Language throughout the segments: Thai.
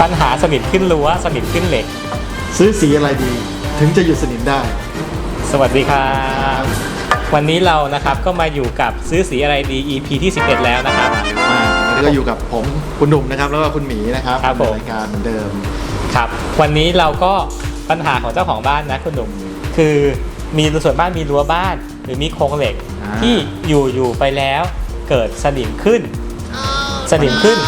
ปัญหาสนิมขึ้นรั้วสนิมขึ้นเหล็ก ซื้อสีอะไรดี ถึงจะหยุดสนิมได้ สวัสดีครับ วันนี้เรานะครับก็มาอยู่กับซื้อสีอะไรดี EP ที่ 11 แล้วนะครับมาวันนี้ก็อยู่กับผมคุณหนุ่มนะครับ แล้วก็คุณหมีนะครับครับผมในรายการเหมือนเดิม ครับ วันนี้เราก็ปัญหาของเจ้าของบ้านนะคุณหนุ่มคือมีส่วนบ้านมีรั้วบ้าน หรือมีโครงเหล็กอ่า ที่อยู่อยู่ไปแล้วเกิดสนิมขึ้น สนิมขึ้น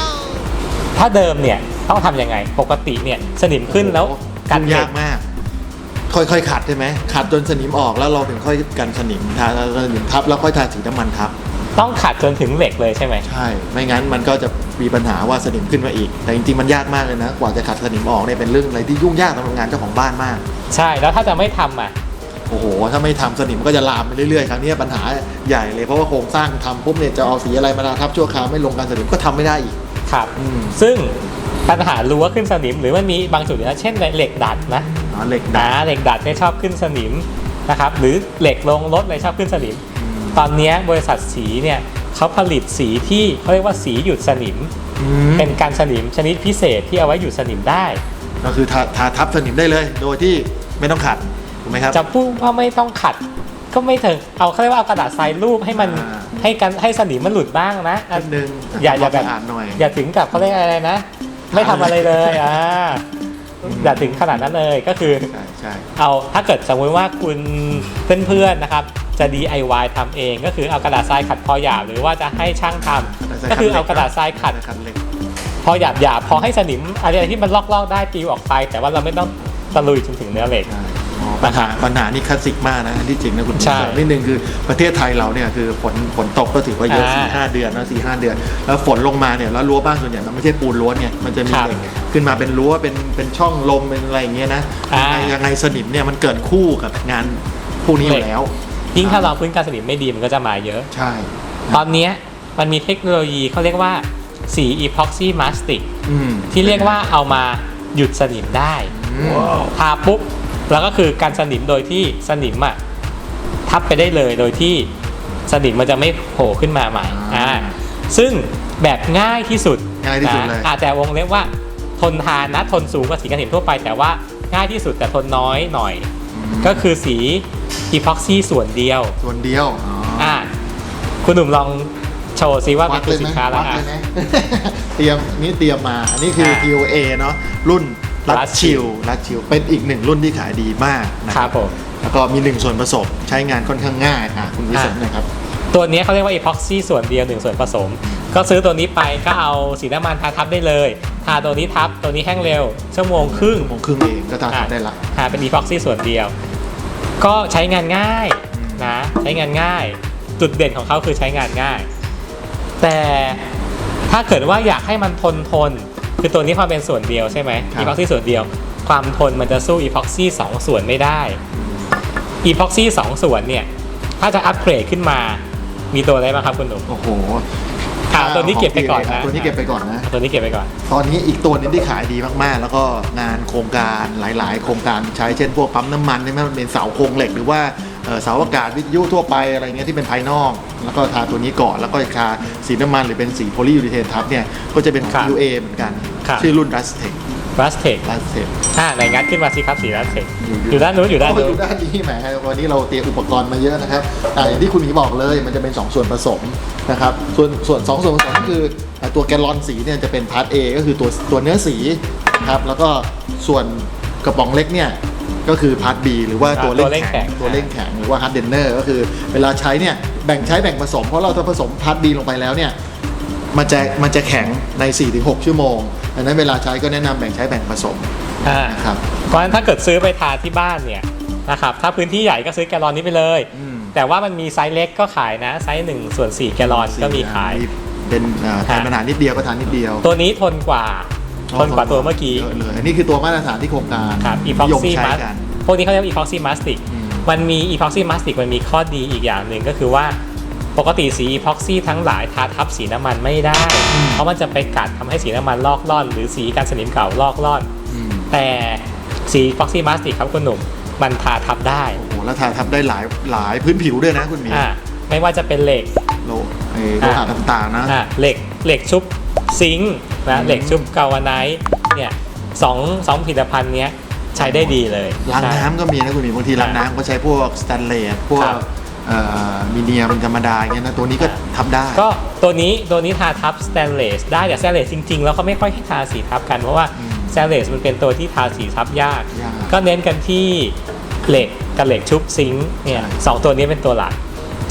ถ้าเดิมเนี่ย ต้องทำยังไง ปกติเนี่ยสนิมขึ้นแล้วโอ้โหกันยุ่งเหล็ยากกมาก ค่อยๆขัดใช่ไหมขัดจนสนิมออกแล้วเราถึงค่อยกันสนิมทาสนิมทับแล้วค่อยทาสีน้ำมันทับ ต้องขัดจนถึงเหล็กเลยใช่ไหม ใช่ ไม่งั้นมันก็จะมีปัญหาว่าสนิมขึ้นมาอีก แต่จริงๆมันยากมากเลยนะ กว่าจะขัดสนิมออกเนี่ยเป็นเรื่องอะไรที่ยุ่งยากสำหรับงานเจ้าของบ้านมาก ใช่แล้วถ้าจะไม่ทำอะ โอ้โห ถ้าไม่ทำสนิมมันก็จะลามไปเรื่อยๆ ครั้งนี้ปัญหาใหญ่เลยเพราะว่าโครงสร้างทำปุ๊บเนี่ยจะเอาสีอะไรมาทับชั่วคราวไม่ลงกันสนิมก็ทำไม่ได้อีก ครับ อืม ซึ่ง ปัญหารั้วขึ้นสนิม หรือมันมีบางจุดนะเช่นเหล็กดัดนะอ๋อเหล็กนะดาเหล็กดัดเนี่ยชอบขึ้นสนิมนะครับหรือเหล็กลงรถเลยชอบขึ้นสนิม ตอนเนี้ยบริษัทสีเนี่ยเขาผลิตสีที่เขาเรียกว่าสีหยุดสนิมอืมเป็นการสนิมชนิดพิเศษที่เอาไว้หยุดสนิมได้ ก็คือทาทาทับสนิมได้เลย โดยที่ไม่ต้องขัดถูกไหมครับจะพูดว่าไม่ต้องขัดก็ไม่ถึงเอาเขาเรียกว่าเอากระดาษทรายรูปให้มันอ่าให้กันให้สนิมมันหลุดบ้างนะนิดนึงอย่าอย่าแบบสะอาดหน่อยอย่าถึงกับเขาเรียกอะไรนะ ไม่ทำอะไรเลยอ่าอย่าถึงขนาดนั้นเลยก็คือ ใช่ใช่เอาถ้าเกิดสมมติว่าคุณเพื่อนๆนะครับ จะ DIY ทำเอง ก็คือเอากระดาษทรายขัดพอหยาบหรือว่าจะให้ช่างทำก็คือเอากระดาษทรายขัดขัดเหล็กพอหยาบหยาบๆพอให้สนิมอะไรที่มันลอกๆได้ปลิวออกไป แต่ว่าเราไม่ต้องตะลุยจนถึงเนื้อเหล็ก ใช่อ๋อ ปัญหาปัญหานี่คลาสสิกมากนะอันที่จริงนะคุณใช่เสริมนิดนึงคือประเทศไทยเราเนี่ยคือฝนฝนตกก็ถือว่าเยอะอ่าสี่ห้าเดือนนะสี่ห้าเดือน แล้วฝนลงมาเนี่ยแล้วรั้วบ้านส่วนใหญ่มันไม่ใช่ปูนล้วนเนี่ยมันจะมีครับเหล็กขึ้นมาเป็นรั้วเป็นเป็นช่องลมเป็นอะไรอย่างเงี้ยนะอ่ายังไงยังไงสนิมเนี่ยมันเกิดคู่กับงานพวกนี้อยู่แล้ว ยิ่งถ้าเราพื้นการสนิมไม่ดีมันก็จะมาเยอะใช่ ตอนเนี้ยมันมีเทคโนโลยีเขาเรียกว่าสีอีพ็อกซี่มาสติกอืมที่เรียกว่าเอามาหยุดสนิมได้อืมทาปุ๊บ แล้วก็คือการสนิมโดยที่สนิมอะทับไปได้เลยโดยที่สนิมมันจะไม่โผล่ขึ้นมาใหม่อ่าซึ่งแบบง่ายที่สุดง่ายที่สุดนะเลยอาจจะวงเล็บว่าทนทานนะทนสูงกว่าสีกันสนิมทั่วไป แต่ว่าง่ายที่สุดแต่ทนน้อยหน่อย ก็คือสีอีพ็อกซี่ส่วนเดียว ส่วนเดียวอ๋อออ่าคุณหนุ่มลองโชว์ซิว่าเป็นตัวสินค้าแล้ววัดอะเลยไหมเตรียมนี่เตรียมมา อันนี้คืออ่า TOA เนาะรุ่น รัดรัดชิชิลลรัดชิลเป็นอีกหนึ่งรุ่นที่ขายดีมากนะครับผมแล้วก็มีหนึ่งส่วนผสมใช้งานค่อนข้างง่ายอะคุณวิศนุอ่านะครับ ตัวนี้เขาเรียกว่าอีพ็อกซี่ส่วนเดียวหนึ่งส่วนผสม ก็ซื้อตัวนี้ไปก็เอาสีน้ำมันทาทับได้เลยทาตัวนี้ทับตัวนี้แห้งเร็ว ชั่วโมงครึ่งโมงครึ่งเองก็ทาอะ ได้ละทาเป็นอีพ็อกซี่ส่วนเดียว ก็ใช้งานง่ายอืมนะใช้งานง่าย จุดเด่นของเขาคือใช้งานง่าย แต่ถ้าเกิดว่าอยากให้มันทนทน คือตัวนี้ความเป็นส่วนเดียวใช่ไหมอีพ็อกซี่ส่วนเดียว ความทนมันจะสู้อีพ็อกซี่สองส่วนไม่ได้อีพ็อกซี่สองส่วนเนี่ย ถ้าจะอัปเกรดขึ้นมา มีตัวอะไรบ้างครับคุณหนุ่มโอ้โหอะตัวนี้เก็บไปก่อนนะตัวนี้เก็บไปก่อนนะ ตัวนี้เก็บไปก่อน ตอนนี้อีกตัวหนึงที่ขายดีมากๆ แล้วก็งานโครงการหลาย ๆ โครงการใช้เช่นพวกปั๊มน้ำมันใช่ไหมมันเป็นเสาโครงเหล็กหรือว่าเอ่อเสาอากาศวิทยุทั่วไปอะไรเงี้ยที่เป็นภายนอก แล้วก็ทาตัวนี้ก่อนแล้วก็ทาสีน้ำมันหรือเป็นสีโพลียูริเทนทับเนี่ยก็จะเป็นของครับ UA เหมือนกัน ครับ ชื่อรุ่น Rustec r u s t e c Rustec อ่าไหนงัดขึ้นมาสิครับสี r u s t e c อยู่อยู่ด้านนู้นอยู่ด้านโอ้นู้น ดูด้านนี้แหมวันนี้เราเตรียมอุปกรณ์มาเยอะนะครับอ่าอย่างที่คุณหมีบอกเลยมันจะเป็น 2 ส่วนผสมนะครับส่วนส่วน2ส่วนผสมก็คืออ่าตัวแกลลอนสีเนี่ยจะเป็นพาร์ท A ก็คือตัวตัวเนื้อสีนะครับแล้วก็ส่วนกระป๋องเล็กเนี่ยก็คือพาร์ท B หรือว่าตัวตัวเร่เร่งงแข็แข็งงตัวเร่งแข็งหรือว่าฮาร์ดเดนเนอร์ก็คือเวลาใช้เนี่ยแบ่งใช้แบ่งผสมเพราะเราถ้าผสมพาร์ท B ลงไปแล้วเนี่ย มันจะมันจะแข็งใน 4-6 ชั่วโมงดังนั้นเวลาใช้ก็แนะนำแบ่งใช้แบ่งผสมอ่านะครับ เพราะฉะนั้นถ้าเกิดซื้อไปทาที่บ้านเนี่ยนะครับถ้าพื้นที่ใหญ่ก็ซื้อแกลลอนนี้ไปเลย อืม แต่ว่ามันมีไซส์เล็กก็ขายนะไซส์1ส่วน4แกลลอนก็มีขาย เป็นเอ่อทานปัญหานิดเดียวก็ทานนิดเดียวตัวนี้ทนกว่าทนกว่าตัวเมื่อกี้เยอะเลยอันนี้คือตัวมาตรฐานที่โครงการครับนิยม epoxy ใช้ mask กัน พวกนี้เขาเรียกว่า epoxy mastic อืม มันมี epoxy mastic มันมีข้อดีอีกอย่างหนึ่งก็คือว่า ปกติสี epoxy ทั้งหลายทาทับสีน้ำมันไม่ได้ เพราะมันจะไปกัดทำให้สีน้ำมันลอกล่อน หรือสีกันสนิมเก่าลอกล่อนอืมแต่สี epoxy mastic ครับคุณหนุ่มมันทาทับได้โอ้โหแล้วทานทับได้หลายหลายพื้นผิวด้วยนะคุณหมีอ่าไม่ว่าจะเป็นเหล็กโลเอ่อโลหะต่างๆนะอ่าเหล็กเหล็กชุบซิงค์นะเหล็กชุบกาวาไนท์เนี่ยสองสองผลิตภัณฑ์เนี้ยใช้ได้ดีเลยล้างใช่ น้ำก็มีนะคุณหมีบางทีล้างน้ำก็ใช้พวกสแตนเลสพวกครับเอ่อ มีเนียมธรรมดาอย่างเงี้ยนะตัวนี้ก็ทำได้ ก็ตัวนี้ตัวนี้ทาทับสแตนเลสได้แต่สแตนเลสจริงๆ แล้วเขาไม่ค่อยให้ทาสีทับกัน เพราะว่าอืมสแตนเลสมันเป็นตัวที่ทาสีทับยาก ยาก ก็เน้นกันที่เหล็กกับเหล็กชุบซิงค์เนี่ยใช่สองตัวนี้เป็นตัวหลัก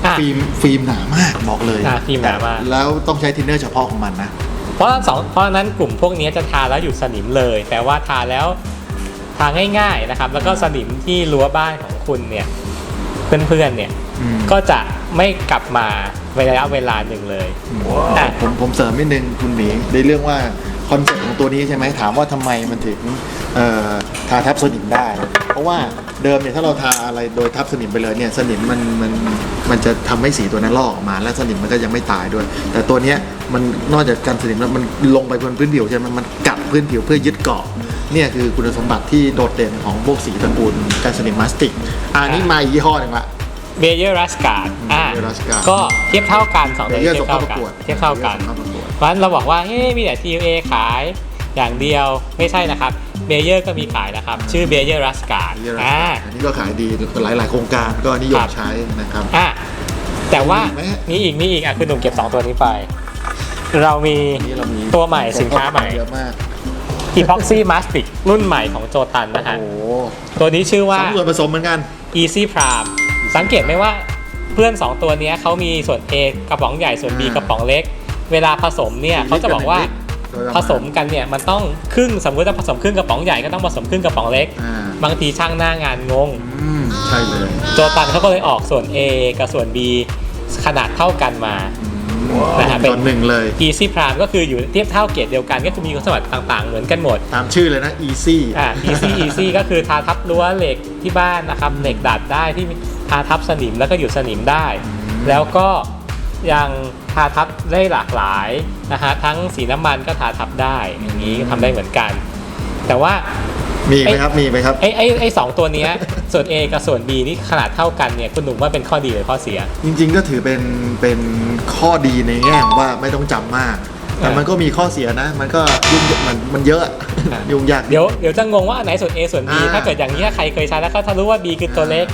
อะ ฟิล์มฟิล์มหนามากบอกเลยอ่าฟิล์มหนามาก แล้วต้องใช้ทินเนอร์เฉพาะของมันนะ เพราะสองเพราะฉะนั้นกลุ่มพวกนี้จะทาแล้วหยุดสนิมเลย แต่ว่าทาแล้วทาง่ายๆนะครับ แล้วก็สนิมที่รั้วบ้านของคุณเนี่ยเพื่อนๆเนี่ยอืม ก็จะไม่กลับมาในระยะเวลาหนึ่งเลยอะ ผมผมเสริมนิดนึงคุณหมีในเรื่องว่าคอนเซ็ปต์ของตัวนี้ใช่ไหมถามว่าทำไมมันถึงเอ่อทาทับสนิมได้ เพราะว่าเดิมเนี่ยถ้าเราทาอะไรโดยทับสนิมไปเลยเนี่ยสนิมมันมันมันจะทำให้สีตัวนั้นลอกออกมา และสนิมมันก็ยังไม่ตายด้วย แต่ตัวเนี้ยมันนอกจากการสนิมแล้วมันลงไปบนพื้นผิวใช่ไหมมันกัดพื้นผิวเพื่อยึดเกาะเนี่ยคือคุณสมบัติที่โดดเด่นของพวกสีตระกูลการสนิมมาสติกอะอันนี้มาอีกยี่ห้อหนึ่งละ เบเยอร์รัสการ์ดอ่า Bayer Rascard ก็เทียบเท่ากันสองตัวเยนี้อะเทีส่ยงบเข้าเท่าประกันกวดเทียบเท่ากันส่งเข้าประกวด เพราะฉะนั้นเราบอกว่าเฮ้ยมีแต่ TUA ขายอย่างเดียวไม่ใช่นะครับเบเยอร์ก็มีขายนะครับ ชื่อเบเยอร์รัสการ์ดเยอะนะอ่าอันนี้ก็ขายดีหลายๆโครงการก็นิยคมรับ ใช้นะครับ อะแต่ว่ามีอีกไหม มีอีกมีอีกอะคือหนุ่มเก็บ 2 ตัวนี้ไป เรามีอันนี้เรามีตัวใหม่สินค้าใหม่ เยอะมาก Epoxy Mastic รุ่นใหม่ของโจตันนะฮะโอ้โหตัวนี้ชื่อว่า สองส่วนผสมเหมือนกัน Easy Prime สังเกตไหมว่าเพื่อน 2 ตัวเนี้ยเขามีส่วน A กระป๋องใหญ่ส่วน B อ่ากระป๋องเล็ก เวลาผสมเนี่ยสี่เขาจะบอกว่าลิตรกับหนึ่งลิตรโดยประมาณผสมกันเนี่ยมันต้องครึ่งสมมติว่าผสมครึ่งกระป๋องใหญ่ก็ต้องผสมครึ่งกระป๋องเล็กอ่าบางทีช่างหน้างานงงอืมใช่เลยโจตันเขาก็เลยออกส่วน A กับส่วน B ขนาดเท่ากันมานะฮะเป็นตอนหนึ่งเลย Easy Prime ก็คืออยู่เทียบเท่าเกรดเดียวกันก็คือมีคุณสมบัติต่างๆ เหมือนกันหมด ตามชื่อเลยนะ easy อ่า Easy Easy ก็คือทาทับรั้วเหล็กที่บ้านนะครับเหล็กดัดได้ที่ทาทับสนิมแล้วก็หยุดสนิมได้ แล้วก็ยังทาทับได้หลากหลายนะฮะทั้งสีน้ำมันก็ทาทับได้อย่างนี้ทำได้เหมือนกัน แต่ว่ามีไหมครับมีไหมครับไอ้ไอ้ไอ้สองตัวเนี้ยส่วน A กับส่วน B นี่ขนาดเท่ากันเนี่ยคุณหนุ่มว่าเป็นข้อดีหรือข้อเสีย จริง ๆ ก็ถือเป็นเป็นข้อดีในแง่ของว่าไม่ต้องจำมาก แต่อ่ามัมันก็มีข้อเสียนะ มันก็ยุ่งมันมันเยอะอ่ายุ่งยากเดี๋ยวเดี๋ยวจะงงว่าอันไหนส่วน A ส่วน B อ่าถ้าเกิดอย่างนี้ถ้าใครเคยใช้แล้วก็ถ้ารู้ว่า B คือตัวเล็ก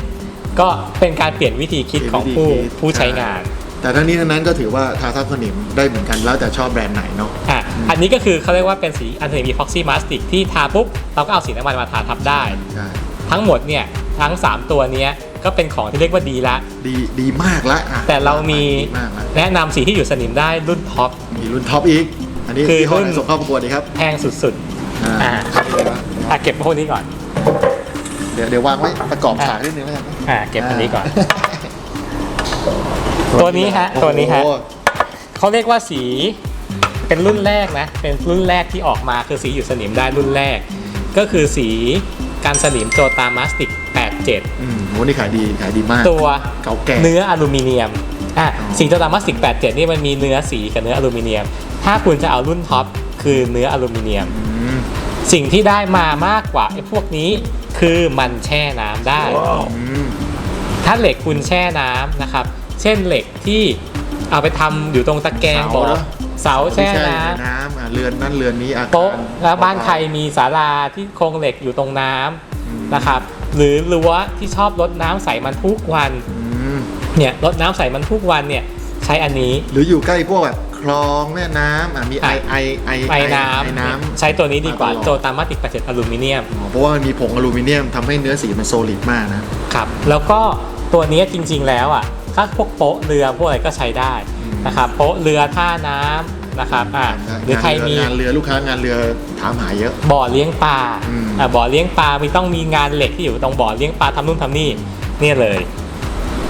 ก็เป็นการเปลี่ยนวิธีคิดของผู้เปลี่ยนวิธีคิดผู้ใช้งาน แต่ทั้งนี้ทั้งนั้นก็ถือว่าทาทับสนิมได้เหมือนกันแล้วแต่ชอบแบรนด์ไหนเนาะอะอันนี้ก็คือเขาเรียกว่าเป็นสีอันเทมีพ็อกซี่มาสติกที่ทาปุ๊บเราก็เอาสีน้ำมันมาทาทับได้ใช่ทั้งหมดเนี่ยทั้ง 3 ตัวเนี้ยก็เป็นของที่เรียกว่าดีละดีดีมากละอะแต่เรามีดีมากละแนะนำสีที่อยู่สนิมได้รุ่นท็อปมีรุ่นท็อปอีก อันนี้คือที่ห้อรุ่นไหนส่งเข้าประกวดดีครับแพงสุดอ่าอ่าๆอะเก็บพวกนี้ก่อน เดี๋ยวเดี๋ยววางไว้ประกอบฉากนิดนึงแล้วกันนะอ่าเก็บอันนี้ก่อน ตัวนี้ฮะตัวนี้ฮะ โอ้โหเขาเรียกว่าสีเป็นรุ่นแรกนะ เป็นรุ่นแรกที่ออกมาคือสีอยู่สนิมได้รุ่นแรก ก็คือสีการสนิมโจตามาสติก 87 อืมโหนี่ขายดีขายดีมาก ตัวเก่าแก่ เนื้ออลูมิเนียมอะอ๋อสีโจตามาสติก 87 นี่มันมีเนื้อสีกับเนื้ออลูมิเนียม ถ้าคุณจะเอารุ่นท็อปคือเนื้ออลูมิเนียม อืมสิ่งที่ได้มามากกว่าไอ้พวกนี้ คือมันแช่น้ำได้อืมถ้าเหล็กคุณแช่น้ำนะครับ เช่นเหล็กที่เอาไปทำอยู่ตรงตะแกรงเสาบอกเนอะ เสาแช่ที่อยู่น้ในน้ำอะเรือนนั่นเรือนนี้อาคารำโป๊ะแล้วบ้านใครมีศาลาที่โครงเหล็กอยู่ตรงน้ำอืม นะครับ หรือรั้วที่ชอบรดน้ำใส่มันทุกวันอืมเนี่ยรดน้ำใส่มันทุกวันเนี่ยใช้อันนี้หรืออยู่ใกล้พวกแบบค ลองแม่น้ำอะมีไอไอไอไอ้น้ไอน้ำใช้ตัวนี้ดีกว่ามาตลอดโจตามาติก87อลูมิเนียมำอ๋อเพราะว่ามันมีผงอลูมิเนียมทำให้เนื้อสีมันโซลิดมากนะครับแล้วก็ตัวนี้จริง ๆ แล้วอะถ้าพวกโป๊ะเรือพวกอะไรก็ใช้ได้อืมนะครับโป๊ะเรือท่าน้ำนะครับอ่าหรือใครมีงานเรือลูกค้างานเรือถามหาเยอะ บ่อเลี้ยงปลาอืมอ่าบ่อเลี้ยงปลามีต้องมีงานเหล็กที่อยู่ตรงบ่อเลี้ยงปลาทำนู่นทำนี่เนี่ยเลย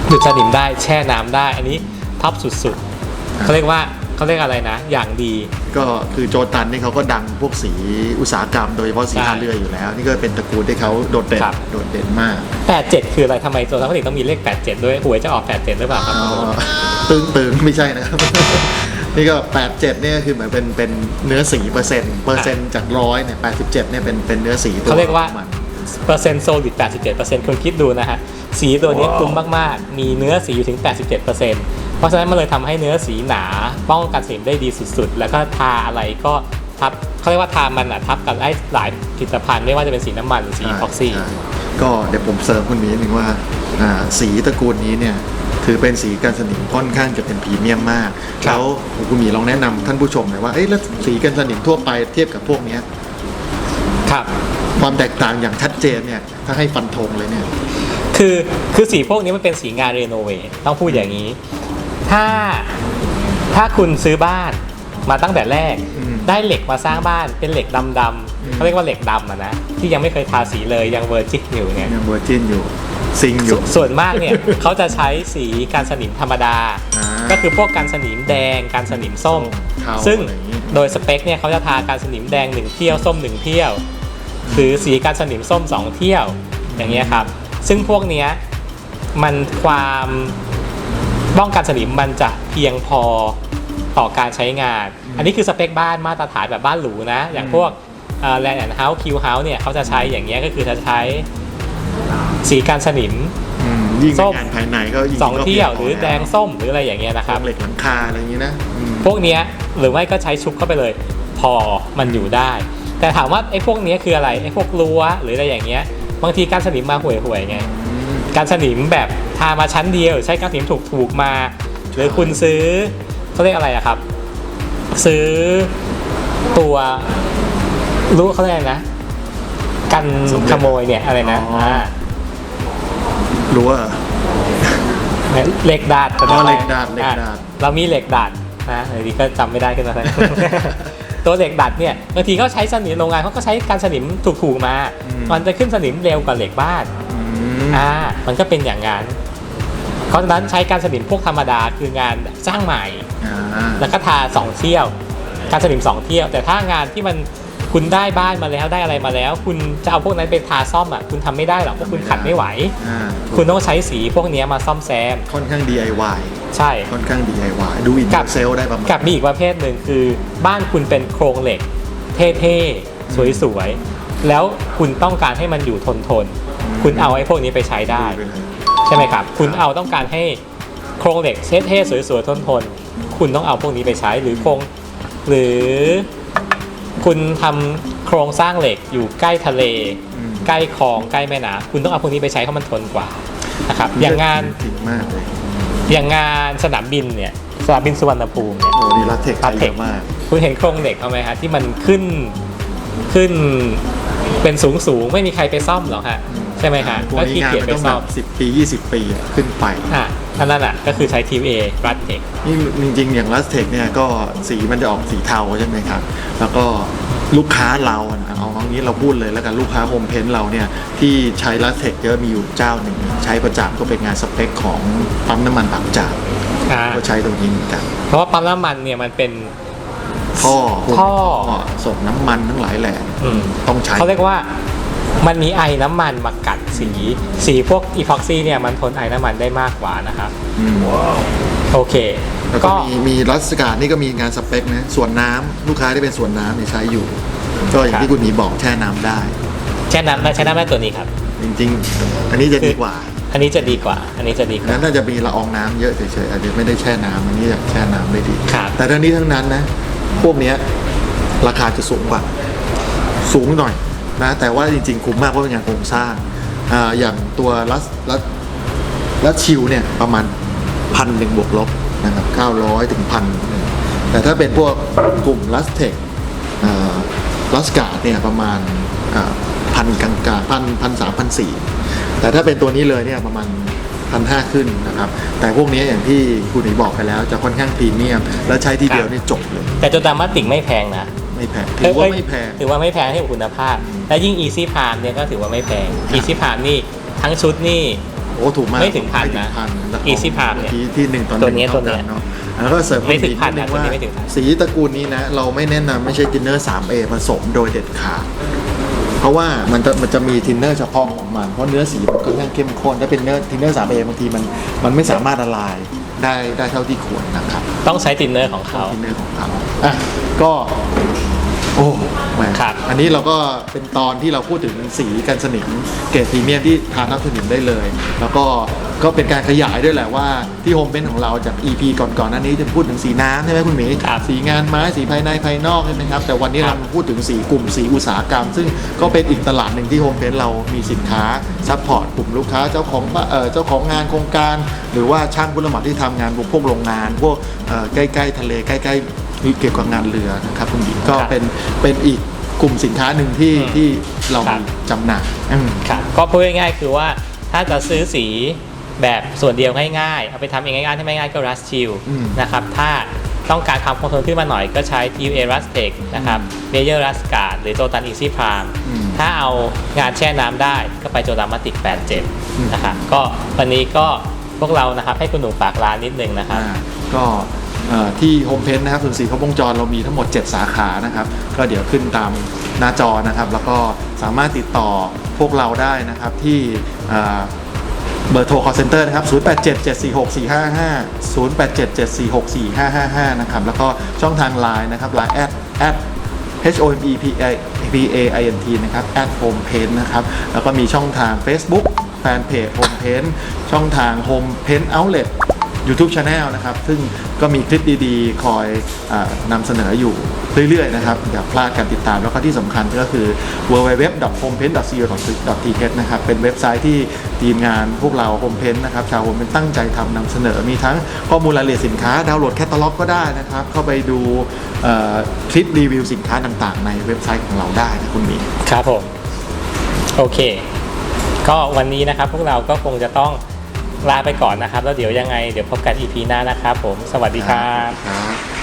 หยุดสนิมได้แช่น้ำได้อันนี้ท็อปสุดๆเขาเรียกว่า เขาเรียกอะไรนะ อย่างดี ก็คือโจตันนี่เขาก็ดังพวกสีอุตสาหกรรมโดยเฉพาะสีใช่ท่าเรืออยู่แล้ว นี่ก็เป็นตระกูลที่เขาโดดเด่นครับ โดดเด่นมาก87 คืออะไรทำไมตัวทัพผลิตต้องมีเลข 87 ด้วยหวยจะออก 87หรือเปล่าครับ อ๋อตึงตึงไม่ใช่นะครับ นี่ก็ 87เนี่ยคือเหมือนเป็นเป็นเนื้อสีเปอร์เซ็นต์เปอร์เซ็นต์จากร้อยเนี่ย87เนี่ยเป็นเป็นเนื้อสีตัวเขาเรียกว่า ของมัน เปอร์เซ็นต์โซลิด87%คุณคิดดูนะฮะ สีตัวนี้คุ้มมาก ๆ มีเนื้อสีอยู่ถึง 87%เพ ราะฉะนั้นมันเลยทำให้เนื้อสีหนาป้องกันสนิมได้ดีสุดๆ แล้วก็ทาอะไรก็ทับเขาเรียกว่าทามันอะทับกับไอ้หลายผลิตภัณฑ์ไม่ว่าจะเป็นสีน้ำมันหรือสีพ็อกซี่ใช่ก็เดี๋ยวผมเสริมคุณหมีนิดนึงว่าอ่าสีตระกูลนี้เนี่ยถือเป็นสีกันสนิมค่อนข้างจะเป็นพรีเมียมมากครับแล้วคุณหมีลองแนะนำท่านผู้ชมหน่อยว่าเอ้ยแล้วสีกันสนิมทั่วไปเทียบกับพวกเนี้ยครับความแตกต่างอย่างชัดเจนเนี่ยถ้าให้ฟันธงเลยเนี่ยคือคือสีพวกนี้มันเป็นสีงานเรโนเวทต้องพูดอย่างนี้ ถ้าถ้าคุณซื้อบ้านมาตั้งแต่แรก อืมได้เหล็กมาสร้างบ้านเป็นเหล็กดำๆเขาเรียกว่าเหล็กดำอะนะที่ยังไม่เคยทาสีเลยยังเวอร์จิตอยู่เนี่ย ยังเวอร์จินอยู่ ซิงอสยู่ ส่วนมากเนี่ย เขาจะใช้สีการสนิมธรรมดา อ่าก็คือพวกการสนิมแดงการสนิมส้ม เทาซึ่งอะไรอย่างนี้ โดยสเปคเนี่ยเขาจะทาการสนิมแดงหนึ่งเที่ยวส้มหนึ่งเที่ยว หรือสีการสนิมส้มสองเที่ยวอย่างเงี้ยครับ ซึ่งพวกเนี้ยมันความ ป้องกันสนิมมันจะเพียงพอต่อการใช้งาน อันนี้คือสเปคบ้านมาตรฐานแบบบ้านหรูนะ อย่างพวกแลนด์แอนด์เฮาส์คิวเฮาส์เนี่ยเขาจะใช้อย่างเงี้ยก็คือจะใช้สีการสนิมอืมยิ่งส้มในงานภายในก็ยิ่งสองเที่ยวก็หพีรืงอพแดงส้มหรืออะไรอย่างเงี้ยนะคครัรับบเหล็กหลังคาอะไรอย่างนี้นะอืมพวกเนี้ยหรือไม่ก็ใช้ชุบเข้าไปเลย พอมันอยู่ได้ แต่ถามว่าไอ้พวกเนี้ยคืออะไรไอ้พวกรั้วหรืออะไรอย่างเงี้ยบางทีการสนิมมาห่วยๆไง การสนิมแบบทามาชั้นเดียว ใช้การสนิมถูกๆมา หรือคุณซื้อเขาเรียกอะไรอะครับ ซื้อตัวรู้เขาเรียกอะไรนะ กันสมเด็จขโมยเนี่ยอะไรนะอ๋ออ่ารู้ว่าเหล็กดัดอ๋อเหล็กดัดเหล็กดัดอะเรามีเหล็กดัดนะเดี๋ยวนี้ก็จำไม่ได้ขึ้นมาแล้วตัวเหล็กดัดเนี่ยบางทีเขาใช้สนิมโรงงานเขาก็ใช้การสนิมถูกๆมา มันจะขึ้นสนิมเร็วกว่าเหล็กบ้าน อืมอ่ามันก็เป็นอย่างนั้นเพราะฉะนั้นใช้การสนิมพวกธรรมดาคืองานสร้างใหม่อ่าแล้วก็ทาสองเที่ยว การสนิมสองเที่ยว แต่ถ้างานที่มันคุณได้บ้านมาแล้วได้อะไรมาแล้ว คุณจะเอาพวกนั้นไปทาซ่อมอะคุณทำไม่ได้หรอกเพราะคุณขัดไม่ไหวอ่าคุณต้องใช้สีพวกเนี้ยมาซ่อมแซมค่อนข้าง DIY ใช่ค่อนข้าง DIY ดูอินกับเซลได้ประมาณกับมีอีกประเภทหนึ่งคือ บ้านคุณเป็นโครงเหล็ก เท่ๆสวยๆแล้วคุณต้องการให้มันอยู่ทนทนๆ คุณเอาไอ้พวกนี้ไปใช้ได้ไปเลยใช่ไหมครับ คุณเอาต้องการให้โครงเหล็กเท่ๆสวยๆทนทนๆคุณต้องเอาพวกนี้ไปใช้หรือโครงหรือคุณทำโครงสร้างเหล็กอยู่ใกล้ทะเลอืมใกล้คลองใกล้แม่น้ำคุณต้องเอาพวกนี้ไปใช้เพราะมันทนกว่านะครับอย่างงานจริงมากเลยอย่างงานสนามบินเนี่ยสนามบินสุวรรณภูมิเนี่ยโอ้นี่รัตเทครัตเทเยคอะมากคุณเห็นโครงเหล็กเขาไหมฮะที่มันขึ้นขึ้นเป็นสูงสูงๆไม่มีใครไปซ่อมหรอกฮะ ใช่ไหมฮะพวกก็นี้ขี้งานเกียจมันไปต้องซ่แบอมบสิบปี 20 ปีอะขึ้นไป อะอันนั้นอะก็คือใช้ทีมเอรัตเทค นี่จริงๆอย่างลัสเทคเนี่ยก็สีมันจะออกสีเทาใช่ไหมครับ แล้วก็ลูกค้าเราอะนะเอาเอางี้เราพูดเลยแล้วกันลูกค้าโฮมเพนเราเนี่ยที่ใช้ลัสเทคเยอะมีอยู่เจ้าหนึ่งใช้ประจำก็เป็นงานสเปคของปั๊มน้ำมันบางจากอ่าก็ใช้ตรงนี้เหมือนกันเพราะว่าปั๊มน้ำมันเนี่ยมันเป็น ท่อพวกท่อ ส่งน้ำมันทั้งหลายแหล่อืมต้องใช้เขาเรียกว่า มันมีไอน้ำมันมากัดสี สีพวกอีพ็อกซี่เนี่ยมันทนไอน้ำมันได้มากกว่านะครับอืมโอเค แล้วก็ก็มีมีรัสการนี่ก็มีงานสเปคนะส่วนน้ำลูกค้าที่เป็นส่วนน้ำเนี่ยใช้อยู่ ก็อย่างที่คุณหมีบอกแช่น้ำได้ แช่น้ำได้ใช้น้ำได้ตัวนี้ครับ จริง ๆ อันนี้จะดีกว่าอันนี้จะดีกว่า อันนี้จะดีกว่า นั้นน่าจะมีละอองน้ำเยอะเฉยๆ อาจจะไม่ได้แช่น้ำอันนี้จะแช่น้ำได้ดีครับแต่ทั้งนี้ทั้งนั้นนะ พวกเนี้ยราคาจะสูงกว่า สูงหน่อย นะแต่ว่าจริงๆคุ้มมากเพราะเป็นงานโครงสร้างอ่าอย่างตัวรัสรัสรัสชิวเนี่ยประมาณพันหนึ่งบวกลบนะครับเก้าร้อยถึงพันแต่ถ้าเป็นพวกกลุ่มรัสเทครัสกาดเนี่ยประมาณพันกลางๆพันพันสามพันสี่แต่ถ้าเป็นตัวนี้เลยเนี่ยประมาณพันห้าขึ้นนะครับ แต่พวกนี้อย่างที่คุณหนีบอกไปแล้วจะค่อนข้างพรีเมียม แล้วใช้ทีเดียวนี่จบเลย แต่จดดามาติกไม่แพงนะ ไม่แพงถือว่าไม่แพงถือว่าไม่แพงให้กับคุณภาพ และยิ่ง Easy Palm เนี่ยก็ถือว่าไม่แพง Easy Palm นี่ทั้งชุดนี่โอ้ถูกมากไม่ถึงพันนะไม่ถึงพันแล้ว Easy Palm เนี่ยที่ที่หนึ่งตอนหตัวนึ่งเนี้ยเท่าตัวเนี้กันยเนาะแล้วก็เสริมไม่ถึงอีกพันดนะงตัวนี้ว่าไม่ถึงพันสีตระกูลนี้นะ เราไม่แนะนำไม่ใช่ทินเนอร์ 3A ผสมโดยเด็ดขาด เพราะว่ามันจะมันจะมีทินเนอร์เฉพาะของมันเพราะเนื้อสีมันค่อนข้างเข้มข้นถ้าเป็นเนื้อทินเนอร์ 3A บางทีมันมันไม่สามารถละลายได้ได้เท่าที่ควรนะครับ ต้องใช้ตินเนอร์ของเขาทินเนอร์ของเขาอะก็ โอ้แหมครับอันนี้เราก็เป็นตอนที่เราพูดถึงสีกันสนิมเกรดพรีเมียมที่ทานทับสนิมได้เลย แล้วก็ก็เป็นการขยายด้วยแหละว่าที่โฮมเป็นของเราจาก EP ก่อนๆหน้านี้จะพูดถึงสีน้ำใช่ไหมคุณหมีครับสีงานไม้สีภายในภายนอกใช่ไหมครับ แต่วันนี้ครัเราบมาพูดถึงสีกลุ่มสีอุตสาหกรรม ซึ่งก็เป็นอีกตลาดหนึ่งที่โฮมเพนเรามีสินค้าซัพพอร์ตกลุ่มลูกค้าเจ้าของบ้านเอ่อเจ้าของงานโครงการ หรือว่าช่างผู้รับเหมาที่ทำงานพวกโรงงาน พวกเอ่อใกล้ๆทะเลใกล้ๆ เกี่ยวกับงานเรือนะครับคุณหมีก็ครับเป็นเป็นอีกกลุ่มสินค้าหนึ่งที่อืมที่เราครัมีบจำหน่ายอืม ครับก็พูดง่ายๆคือว่าถ้าจะซื้อสีแบบส่วนเดียวง่ายๆ เอาไปทำเองง่ายๆถ้าไม่ง่ายก็ Rust Chill อืมนะครับ ถ้าต้องการความคงทนขึ้นมาหน่อยก็ใช้ TUA Rust Tech นะครับ Layer Rust Guard หรือ Jotan Easy Prime อืมถ้าเอางานแช่น้ำได้ก็ไปโจดามาติกอืม87นะครับก็วันนี้ก็พวกเรานะครับให้คุณหนูฝากร้านนิดนึงนะครับ อ่าก็เอ่อ ที่โฮมเพนนะครับส่วนสีครบวงจรเรามีทั้งหมด 7 สาขานะครับ ก็เดี๋ยวขึ้นตามหน้าจอนะครับ แล้วก็สามารถติดต่อพวกเราได้นะครับที่เบอร์โทร call center นะครับ 0877464555 0877464555 นะครับ แล้วก็ช่องทาง Line นะครับ Line แอดแอด H O M E P A P A I N T นะครับ at home paint นะครับ แล้วก็มีช่องทาง Facebook แฟนเพจ home paint ช่องทาง home paint outlet YouTube Channel นะครับ ซึ่งก็มีคลิปดีๆ คอยอนำเสนออยู่เรื่อยๆนะครับอย่าพลาดการติดตามแล้วก็ที่สำคัญก็คือ www.homepaint.co.th นะครับเป็นเว็บไซต์ที่ทีมงานพวกเรา home paint นะครับชาว home paint ตั้งใจทำนำเสนอมีทั้งข้อมูลรายละเอียดสินค้าดาวน์โหลดแคตตาล็อกก็ได้นะครับ เข้าไปดูคลิปรีวิวสินค้าต่างๆ ในเว็บไซต์ของเราได้นะคุณมีครับผมโอเค ก็วันนี้นะครับพวกเราก็คงจะต้อง ลาไปก่อนนะครับ แล้วเดี๋ยวยังไงเดี๋ยวพบกัน EP หน้านะครับผม สวัสดีครับครับ